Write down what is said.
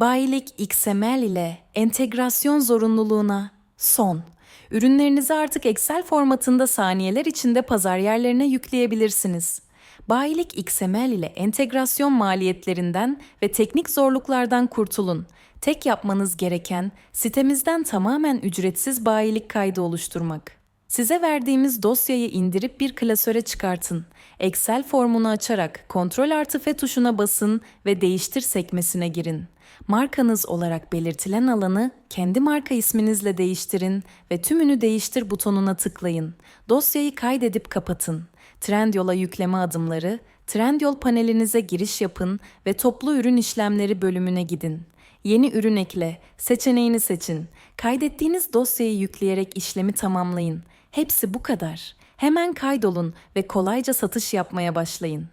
Bayilik XML ile entegrasyon zorunluluğuna son. Ürünlerinizi artık Excel formatında saniyeler içinde pazar yerlerine yükleyebilirsiniz. Bayilik XML ile entegrasyon maliyetlerinden ve teknik zorluklardan kurtulun. Tek yapmanız gereken sitemizden tamamen ücretsiz bayilik kaydı oluşturmak. Size verdiğimiz dosyayı indirip bir klasöre çıkartın. Excel formunu açarak Ctrl artı F tuşuna basın ve değiştir sekmesine girin. Markanız olarak belirtilen alanı kendi marka isminizle değiştirin ve tümünü değiştir butonuna tıklayın. Dosyayı kaydedip kapatın. Trendyol'a yükleme adımları, Trendyol panelinize giriş yapın ve toplu ürün işlemleri bölümüne gidin. Yeni ürün ekle, seçeneğini seçin. Kaydettiğiniz dosyayı yükleyerek işlemi tamamlayın. Hepsi bu kadar. Hemen kaydolun ve kolayca satış yapmaya başlayın.